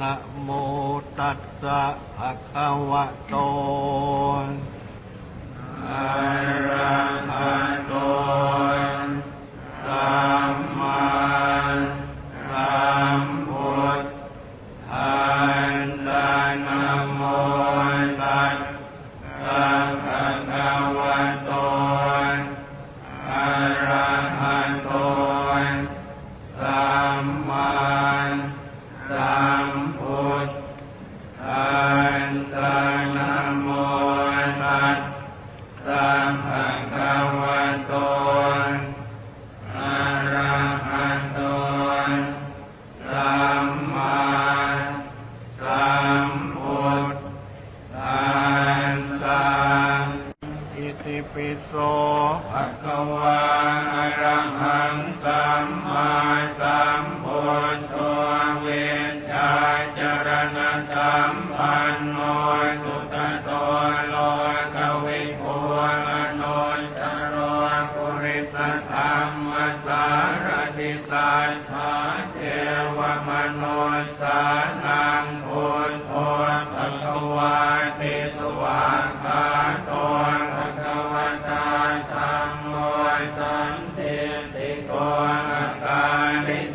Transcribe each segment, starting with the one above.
นะโมตัสสะภะคะวะโตอะระหะโต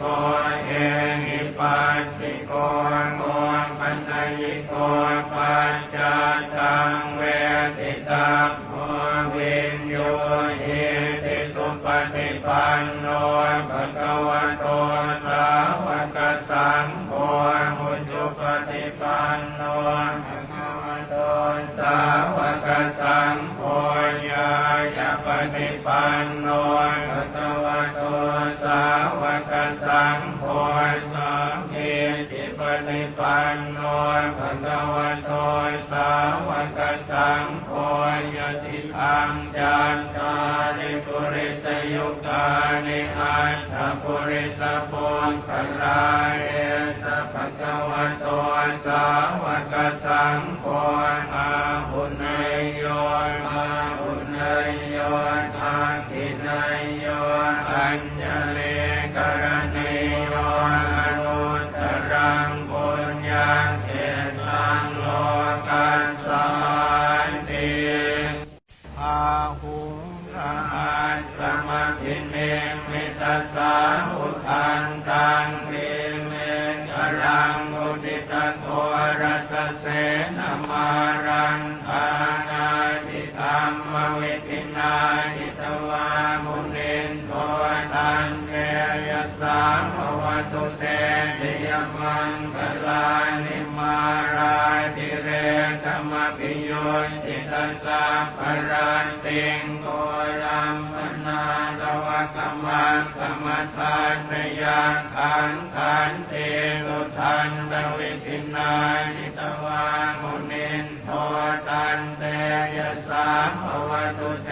กา มังกมทานนยังขันขันเตตุทันตวิทินานิตวามุนินโทตันเตยสามภวตุเต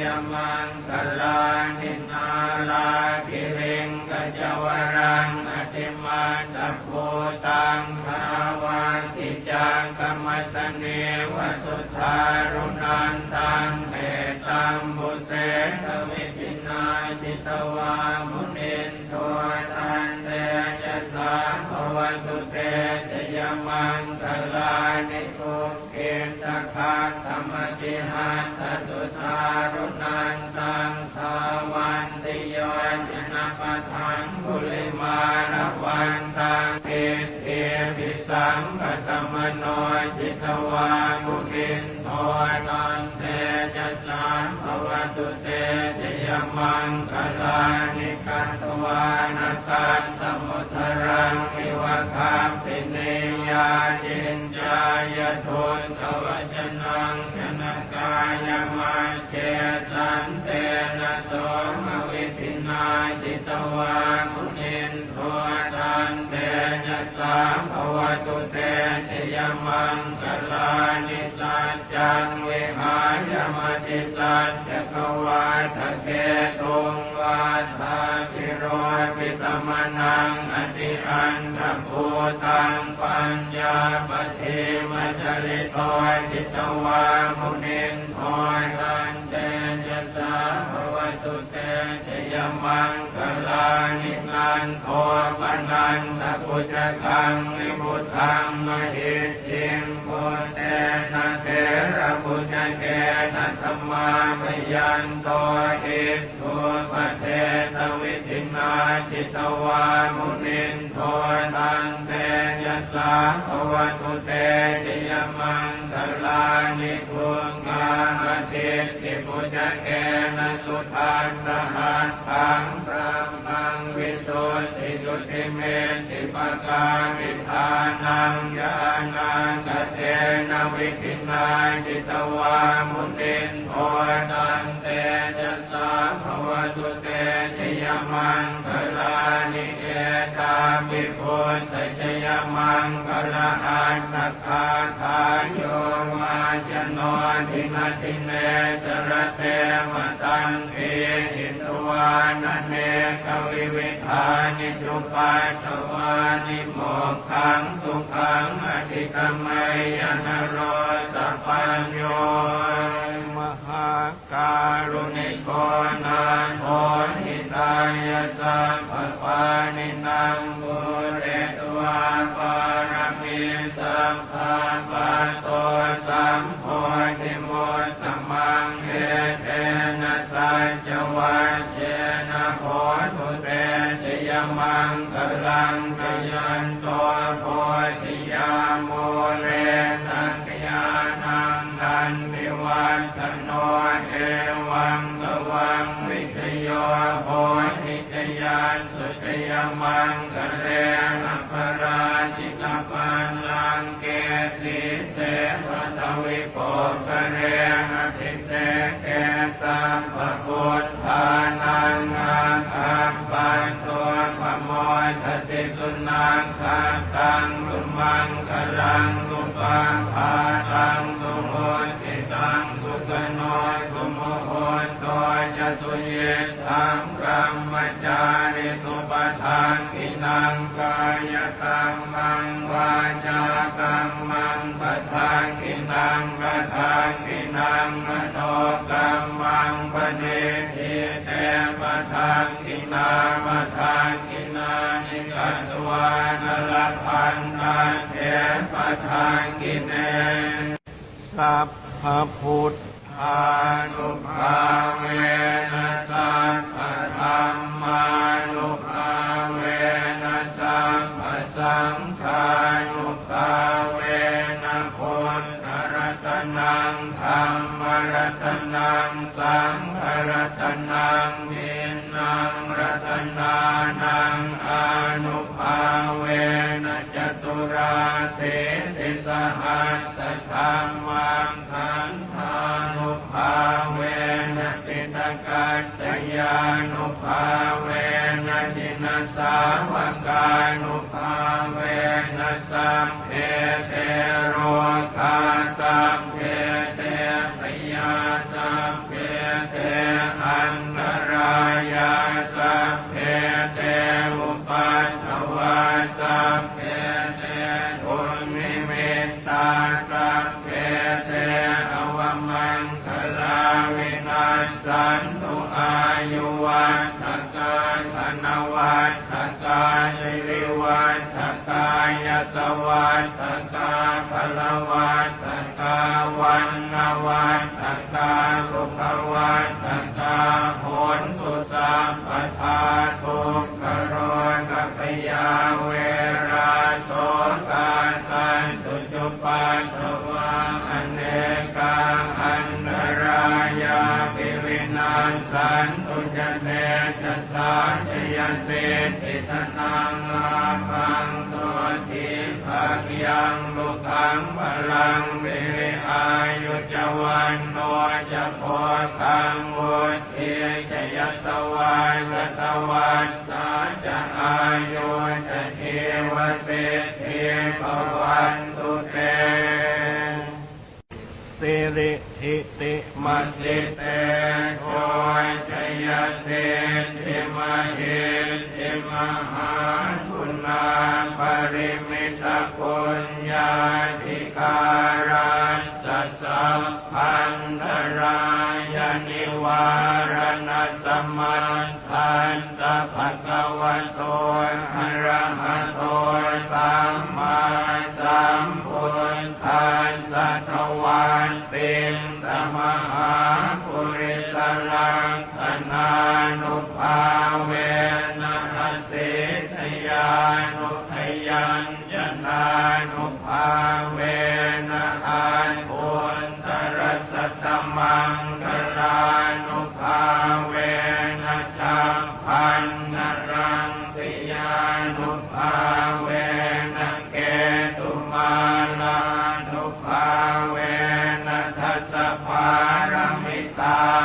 ยมังกลานินาลาคิริงกัจวรังอติมาตะโพตังภาวันติจังกรรมตเนวสุทารุนันตังเอตัมบุเสทวิ จิตวามุนินโทตันเตยะสาภวตุเตจยมังคลานิโกเกตคังธรรมจิหันตสุทารุนันตังสาวันติโยจนะปะทังบุริมารวันตังเกเทปิสังกัตมโนจิตวามุนินโทตันเตจะสานภวตุเตจ มังคลานิคัตวานากันสมุทรังนิวะคาปิเนยาจินจายทุนสวัจนังชนกายมาเจสันเตนะโสมวิทินาจิตวามุนินโทตันเตนะสามภวตุเตชยมังคลานิสัจจังเวหายมติสัจจกวา ทะเกตุงวาทาพิโรปิตมนังอติอันทภูตังปัญญาปฏิมัจริโตจิตวามุนินโทตันเตจสาภวตุเตชยมังคลานินันโทปนันตะปุจกังนิพุทธังมหิตจิง เตนะเทระพุทธเกนะธรรมามยันโตหิตทุปเทตวิธินาจิตวามุนินโทตันเตยะสาภวตุเตชยมังคลานิพุงกามเทติปุจเกนะสุทันตหัตถังพระมังวิสุทธิจุติเมติปการิ งยานังกเทนะวิคินาจิตวามุนินโทตันเตจะสาภวตุเตชยมังคลานิเอตามิพุทธชยมังคลาอันตคาทายโยมาจโนทินาทิเนจระเตมัตานเนกวิวิธานิจุปัตตวานิโมกขังสุขังอธิกรรมยานโรสปัญโยมหาการุณิโกนาโทหิตายะสัพพปานินังบุเรตวาปารมีสัมภา มัง กายกรรมังวาจากรรมังปะทานกินังปะทานกินังมโนกรรมังปะเนทิเตปะทานกินาปะทานกินานิกัตวานลพันนาเถปะทานกิเนสัพพพุทธานุภาเวนะสัพพธรรมานุภ จินสาวกานุภาเวนัสังเพเท สวัฏกาพลวัฏกาวันนวัฏกาสุขวัฏกาผลตุสัมปทาทุกขโรกัปยาเวราโสกาสันตุจุปัตถวาอเนกาอันตรายาปิวินาสันตุจเตจสาจยเสติตนังา มังพลังวิริอายุจวันโนจะโพคังวุฒิจยตวายกตวัสสาจะอายุจะเทวเตเทปวันตุเตสิริทิติมัสิเตโชยชยเสทิมเหติมหา โตอะระหะโตสัมมาสัมพุทธัสสะวันติสมหาปุริสลา ตา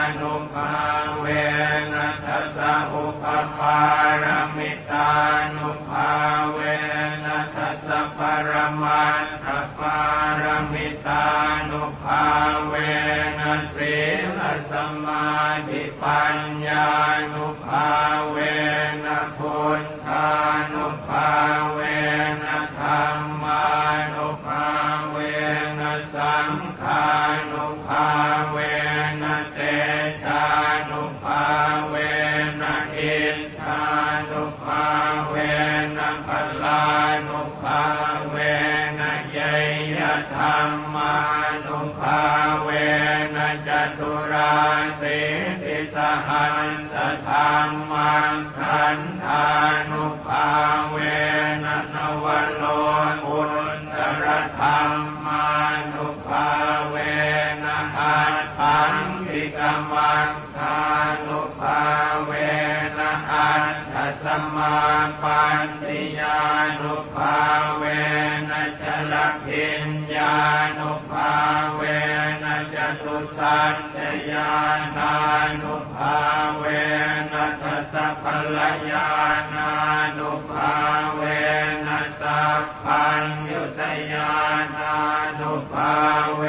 านุภาเวนะจตุสัตยานานุภาเวนะทัสพลยานานุภาเวนะสัพพัญญุตยานานุภาเว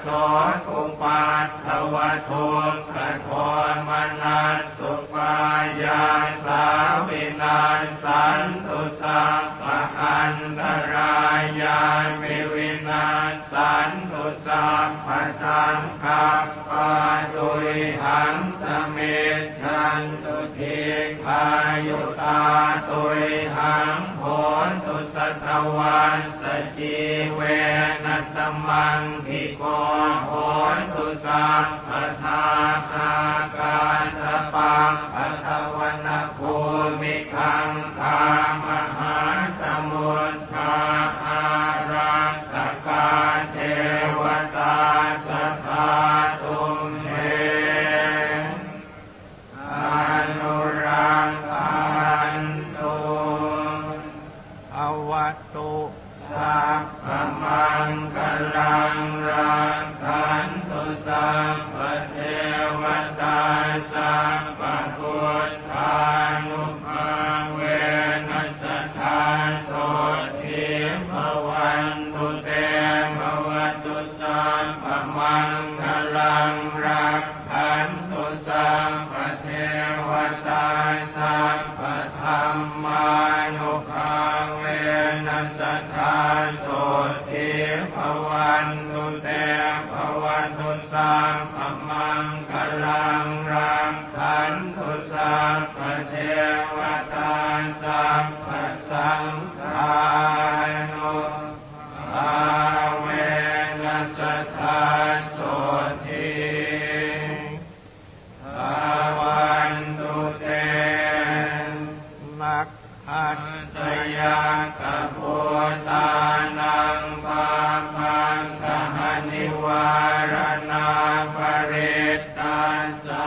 โสสุปัสสวะทุกขะทมนัสสุปายาสาวินาสันตุสักปะอันตรายามิวินาสันตุสักปะสังคัปปาตุยหังสเมชันตุเทคายุตาตุยหัง ทวันสจิเวนัสมังพิโกโหตุสัพพทาคากาสปังพัทว Santa